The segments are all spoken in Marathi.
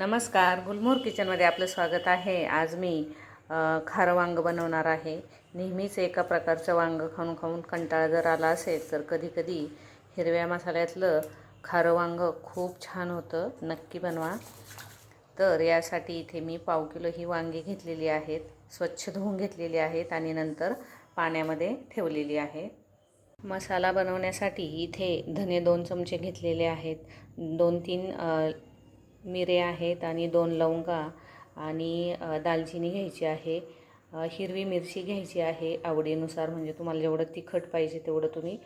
नमस्कार गुलमोर किचनमध्ये आपलं स्वागत आहे. आज मी खारं वांग बनवणार आहे. नेहमीच एका प्रकारचं वांग खाऊन खाऊन कंटाळा जर आला असेल तर कधीकधी हिरव्या मसाल्यातलं खारं वांग खूप छान होतं. नक्की बनवा. तर यासाठी इथे मी पाव किलो ही वांगी घेतलेली आहेत. स्वच्छ धुवून घेतलेली आहेत आणि नंतर पाण्यामध्ये ठेवलेली आहे. मसाला बनवण्यासाठी इथे धने दोन चमचे घेतलेले आहेत. दोन तीन मिरे आहेत आणि दोन लवंगा आणि दालचिनी घ्यायची आहे. हिरवी मिरची घ्यायची आहे आवडीनुसार. म्हणजे तुम्हाला जेवढं तिखट पाहिजे तेवढं तुम्ही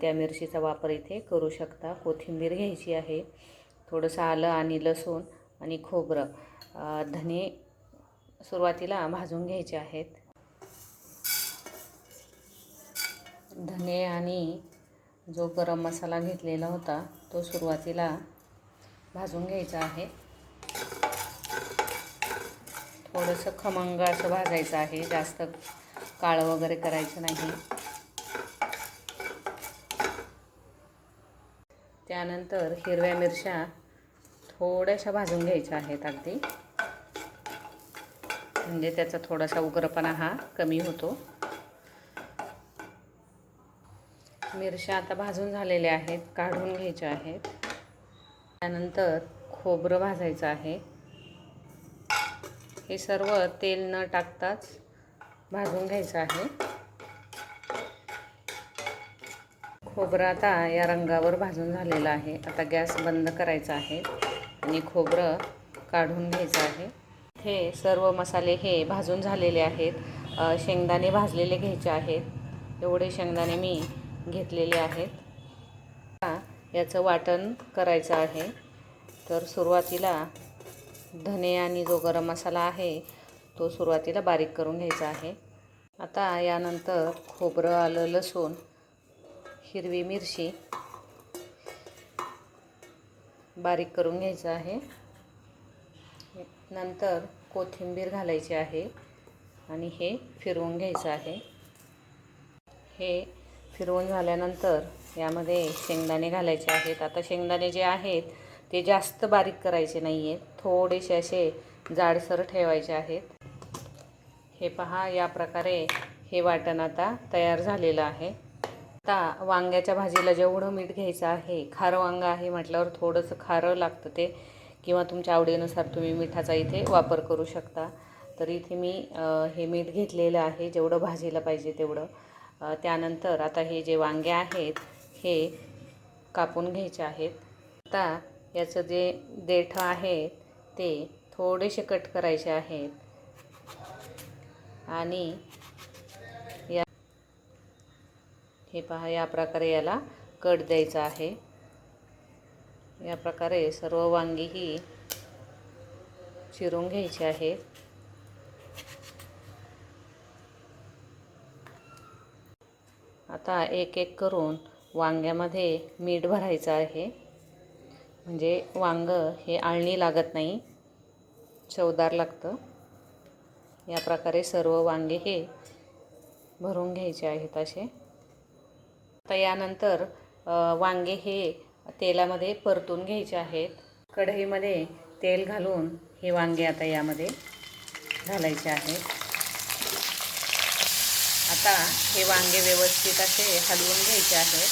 त्या मिरचीचा वापर इथे करू शकता. कोथिंबीर घ्यायची आहे थोडंसं आलं आणि लसूण आणि खोबरं. धने सुरुवातीला भाजून घ्यायचे आहेत. धने आणि जो गरम मसाला घेतलेला होता तो सुरुवातीला भाजून घ्यायचं आहे. थोडंसं खमंग असं भाजायचं आहे. जास्त काळं वगैरे करायचं नाही. त्यानंतर हिरव्या मिरच्या थोड्याशा भाजून घ्यायच्या आहेत अगदी. म्हणजे त्याचा थोडासा उग्रपणा हा कमी होतो. मिरच्या आता भाजून झालेल्या आहेत. काढून घ्यायच्या आहेत. त्यानंतर खोबरं भाजायचं आहे. हे सर्व तेल न टाकताच भाजून घ्यायचं आहे. खोबरं आता या रंगावर भाजून झालेलं आहे. आता गॅस बंद करायचा आहे आणि खोबरं काढून घ्यायचं आहे. हे सर्व मसाले हे भाजून झालेले आहेत. शेंगदाणे भाजलेले घ्यायचे आहेत. एवढे शेंगदाणे मी घेतलेले आहेत. आता याचं वाटण करायचं आहे. तर सुरुवातीला धने आणि जो गरम मसाला आहे तो सुरुवातीला बारीक करून घ्यायचा आहे. आता यानंतर खोबरं आलं लसूण हिरवी मिरची बारीक करून घ्यायचं आहे. नंतर कोथिंबीर घालायची आहे आणि हे फिरवून घ्यायचं आहे. हे फिरवून झाल्यानंतर यामध्ये शेंगदाणे घालायचे आहेत. आता शेंगदाणे जे आहेत ते जास्त बारीक करायचे नाही आहेत थोडेसे असे जाडसर ठेवायचे आहेत. हे पहा या प्रकारे हे वाटण आता तयार झालेलं आहे. आता वांग्याच्या भाजीला जेवढं मीठ घ्यायचं आहे खारं वांगं आहे म्हटल्यावर थोडंसं खारं लागतं ते. किंवा तुमच्या आवडीनुसार तुम्ही मिठाचा इथे वापर करू शकता. तर इथे मी हे मीठ घेतलेलं आहे जेवढं भाजीला पाहिजे तेवढं. त्यानंतर आता हे जे वांगे आहेत हे कापून घ्यायचे आहेत. आता याचं जे देठं आहे ते थोडेसे कट करायचे आहेत. आणि या हे पहा या प्रकारे याला कट द्यायचा आहे. या प्रकारे सर्व वांगी ही चिरून घ्यायची आहेत. आता एक एक करून वांग्यामध्ये मीठ भरायचं आहे. म्हणजे वांग हे आळणी लागत नाही चवदार लागतं. या प्रकारे सर्व वांगे हे भरून घ्यायचे आहेत असे. तर यानंतर वांगे हे तेलामध्ये परतून घ्यायचे आहेत. कढईमध्ये तेल घालून हे वांगे आता यामध्ये घालायचे आहेत. आता हे वांगे व्यवस्थित असे हलवून घ्यायचे आहेत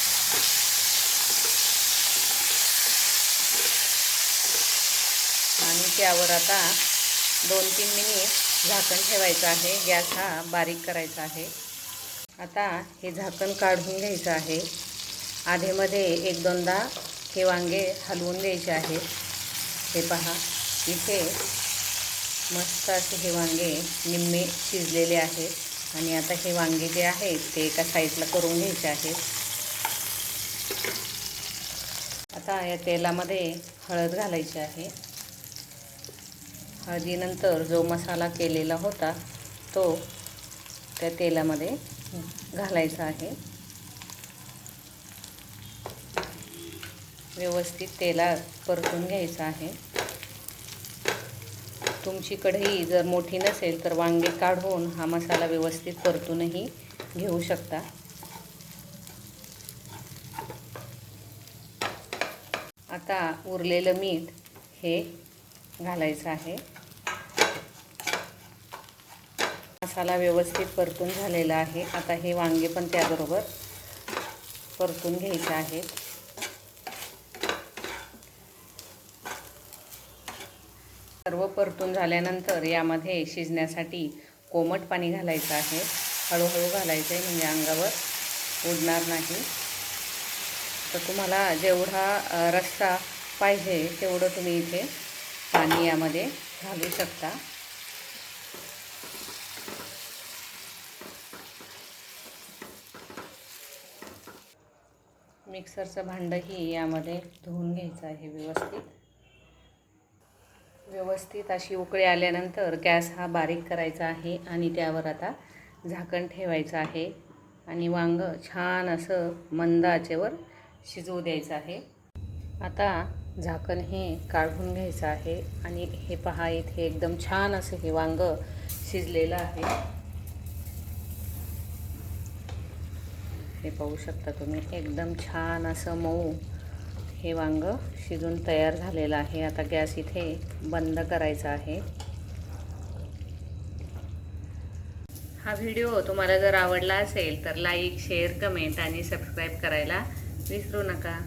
आणि त्यावर आता दोन तीन मिनिट झाकण ठेवायचं आहे. गॅस हा बारीक करायचा आहे. आता हे झाकण काढून घ्यायचं आहे. आधेमध्ये एक दोनदा हे वांगे हलवून द्यायचे आहेत हे पहा इथे मस्त असे हे वांगे निम्मे शिजलेले आहेत आणि आता हे वांगे जे आहेत ते एका साईडला करून घ्यायचे आहेत. आता या तेलामध्ये हळद घालायची आहे. हळदीनंतर जो मसाला केलेला होता तो त्या तेलामध्ये घालायचा आहे. व्यवस्थित तेला परतून घ्यायचा आहे. तुमची कढई जर मोठी नसेल तर वांगे काढून हा मसाला व्यवस्थित परतूनही घेऊ शकता. आता उरलेलं मीठ हे घालायचं आहे. मसाला व्यवस्थित परतून झालेला आहे. आता हे वांगे पण त्याबरोबर परतून घ्यायचे आहेत. सर्व परतून झाल्यानंतर यामध्ये शिजण्यासाठी कोमट पाणी घालायचं आहे. हळूहळू घालायचं आहे म्हणजे अंगावर उडणार नाही. तर तुम्हाला जेवढा रस्सा पाहिजे तेवढं तुम्ही इथे पाणी यामध्ये घालू शकता. मिक्सरचं भांडंही यामध्ये धुवून घ्यायचं आहे व्यवस्थित. व्यवस्थित अशी उकळी आल्यानंतर गॅस हा बारीक करायचा आहे आणि त्यावर आता झाकण ठेवायचं आहे. आणि वांग छान असं मंद आचेवर शिजवू द्यायचं आहे. आता झाकण हे काढून घ्यायचं आहे. आणि हे पहा इथे एकदम छान असं हे वांग शिजलेलं आहे. हे पाहू शकता तुम्ही. एकदम छान असं मऊ हे वांगं शिजून तयार झालेलं आहे. आता गॅस इथे बंद करायचा आहे. हा व्हिडिओ तुम्हाला जर आवडला असेल तर लाईक शेअर कमेंट आणि सबस्क्राईब करायला विसरू नका.